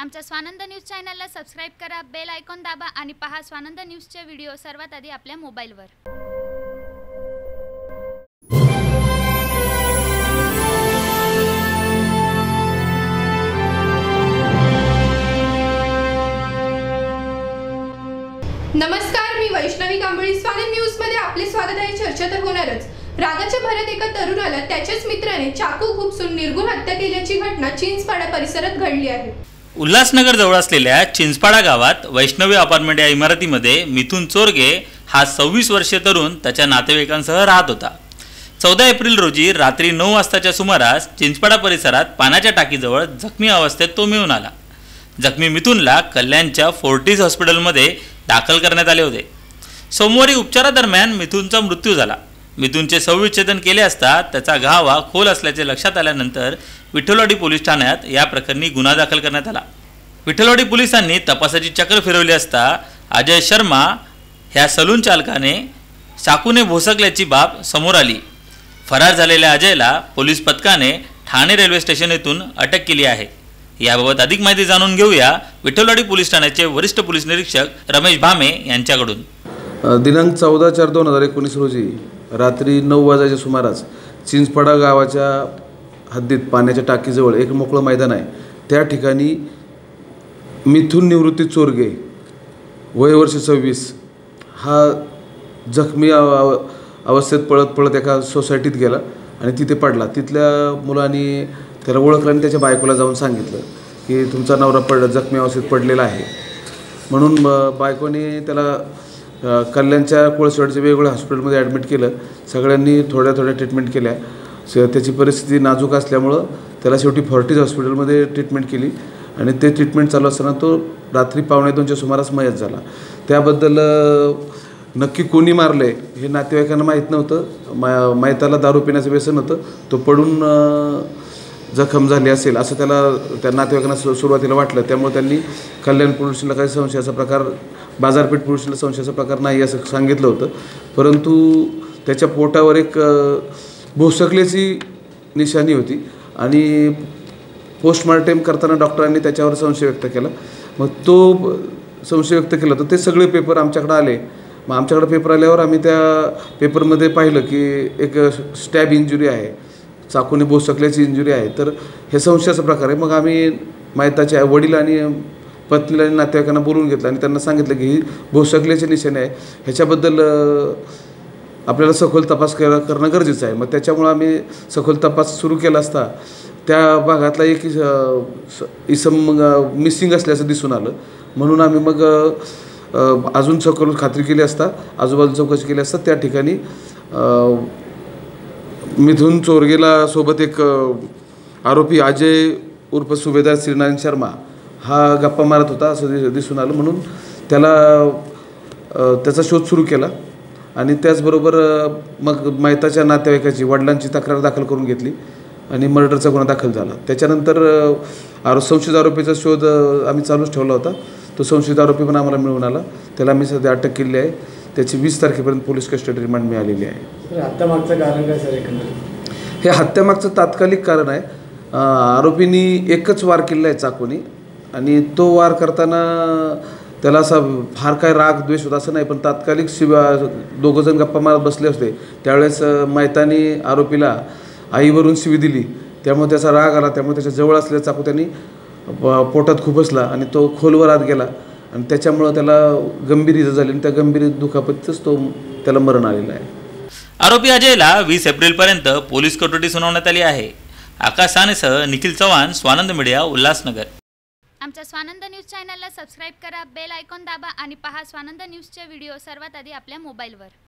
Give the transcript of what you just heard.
आमच्या स्वानंद न्यूज चॅनलला सबस्क्राईब करा बेल आयकॉन दाबा आणि पहा स्वानंद न्यूजचे व्हिडिओ सर्वात आधी आपल्या मोबाईलवर. नमस्कार मी वैष्णवी कांबळी. स्वानंद न्यूजमध्ये आपले स्वागत आहे. चर्चा तर होणारच. रागाच्या भरात एका तरुणाला त्याच्याच मित्राने चाकू खुपसून निर्गुण हत्या केल्याची घटना चिंचपाडा परिसरात घडली आहे. उल्हासनगर जवळ असलेल्या चिंचपाडा गावात वैष्णवी अपार्टमेंट या इमारतीमध्ये मिथुन चोरगे हा सव्वीस वर्षीय तरुण त्याच्या नातेवाईकांसह राहत होता. चौदा एप्रिल रोजी रात्री नऊ वाजताच्या सुमारास चिंचपाडा परिसरात पाण्याच्या टाकीजवळ जखमी अवस्थेत तो मिळून आला. जखमी मिथुनला कल्याणच्या फोर्टीज हॉस्पिटलमध्ये दाखल करण्यात आले होते. सोमवारी उपचारादरम्यान मिथुनचा मृत्यू झाला. मिथुनचे संविच्छेदन केले असता त्याचा घावा खोल असल्याचे लक्षात आल्यानंतर विठ्ठलवाडी पोलीस ठाण्यात या प्रकरणी गुन्हा दाखल करण्यात आला. विठ्ठलवाडी पोलिसांनी तपासाची चक्र फिरवली असता अजय शर्मा ह्या सलून चालकाने चाकूने भोसकल्याची बाब समोर आली. फरार झालेल्या अजयला पोलीस पथकाने ठाणे रेल्वे स्टेशन येथून अटक केली आहे. याबाबत अधिक माहिती जाणून घेऊया विठ्ठलवाडी पोलीस ठाण्याचे वरिष्ठ पोलीस निरीक्षक रमेश भामे यांच्याकडून. दिनांक चौदा चार दोन हजार एकोणीस रोजी रात्री नऊ वाजायच्या सुमारास चिंचपाडा गावाच्या हद्दीत पाण्याच्या टाकीजवळ एक मोकळं मैदान आहे. त्या ठिकाणी मिथून निवृत्ती चोरगे वयवर्ष सव्वीस हा जखमी अव- अवस्थेत पळत पळत एका सोसायटीत गेला आणि तिथे पडला. तिथल्या मुलांनी त्याला ओळखलं आणि त्याच्या बायकोला जाऊन सांगितलं की तुमचा नवरा पड जखमी अवस्थेत पडलेला आहे. म्हणून बायकोने त्याला कल्याणच्या कोळसवाडच्या वेगवेगळ्या हॉस्पिटलमध्ये ॲडमिट केलं. सगळ्यांनी थोड्या थोड्या ट्रीटमेंट केल्या. स त्याची परिस्थिती नाजूक असल्यामुळं त्याला शेवटी फॉर्टीज हॉस्पिटलमध्ये ट्रीटमेंट केली. आणि ते ट्रीटमेंट चालू असताना तो रात्री पावणे दोनच्या सुमारास मयत झाला. त्याबद्दल नक्की कोणी मारले हे नातेवाईकांना माहीत नव्हतं. मा मायताला दारू पिण्याचं व्यसन होतं. तो पडून जखम झाली असेल असं त्याला त्या नातेवाईकांना सु सुरुवातीला वाटलं. त्यामुळे त्यांनी कल्याण पोलिसला काही संशयाचा प्रकार बाजारपेठ पोलिसला संशयाचा प्रकार नाही असं सांगितलं होतं. परंतु त्याच्या पोटावर एक अ, भोसकल्याची निशाणी होती आणि पोस्टमार्टेम करताना डॉक्टरांनी त्याच्यावर संशय व्यक्त केला. मग तो संशय व्यक्त केला तर ते सगळे पेपर आमच्याकडे आले. मग आमच्याकडे पेपर आल्यावर आम्ही त्या पेपरमध्ये पाहिलं की एक स्टॅब इंजुरी आहे. चाकूने बोसकल्याची इंजुरी आहे. तर हे संशयाचा प्रकार आहे. मग आम्ही मायताचे वडील आणि पत्नीला आणि नातेवाईकांना बोलून घेतलं आणि त्यांना सांगितलं की ही बोसकल्याचे निशाणे आहे. ह्याच्याबद्दल आपल्याला सखोल तपास कर करणं गरजेचं आहे. मग त्याच्यामुळं आम्ही सखोल तपास सुरू केला असता त्या भागातला एक स- इसम मिसिंग असल्याचं दिसून आलं. म्हणून आम्ही मग अजून सखोल खात्री केली असता आजूबाजू चौकशी केली असता त्या ठिकाणी मिथुन चोरगेला सोबत एक आरोपी अजय उर्फ सुभेदार श्रीनारायण शर्मा हा गप्पा मारत होता असं दिसून आलं. म्हणून त्याला त्याचा शोध सुरू केला आणि त्याचबरोबर मग मैताच्या नातेवाईकाची वडिलांची तक्रार दाखल करून घेतली आणि मर्डरचा गुन्हा दाखल झाला. त्याच्यानंतर आरो संशयित आरोपीचा शोध आम्ही चालूच ठेवला होता. तो संशयित आरोपी पण आम्हाला मिळून आला. त्याला आम्ही सध्या अटक केली आहे. त्याची वीस तारखेपर्यंत पोलीस कस्टडी रिमांड मिळालेली आहे. सर आत्ता मागचं कारण काय सर एकंदरीत? हे हत्यामागचं तात्कालिक कारण आहे. आरोपींनी एकच वार केलेला आहे चाकूनी. आणि तो वार करताना त्याला असा फार काय राग द्वेष होता असं नाही पण तात्कालिक शिवा दोघंजण गप्पा मारत बसले होते. त्यावेळेस मैतानी आरोपीला आईवरून शिवी दिली. त्यामुळे त्याचा राग आला त्यामुळे त्याच्याजवळ असलेला चाकू त्यांनी पोटात खुपसला आणि तो खोलवर आत गेला. आणि त्याच्यामुळं त्याला गंभीर इजा झाली आणि त्या गंभीर दुखापतीतच तो त्याला मरण आलेलं आहे. आरोपी अजयला वीस एप्रिलपर्यंत पोलीस कोठडी सुनावण्यात आली आहे. आकाश सानेसह निखिल चव्हाण स्वानंद मीडिया उल्हासनगर. आमच्या स्वानंद न्यूज चॅनलला सबस्क्राईब करा बेल आयकॉन दाबा आणि पहा स्वानंद न्यूजचे व्हिडिओ सर्वात आधी आपल्या मोबाईलवर.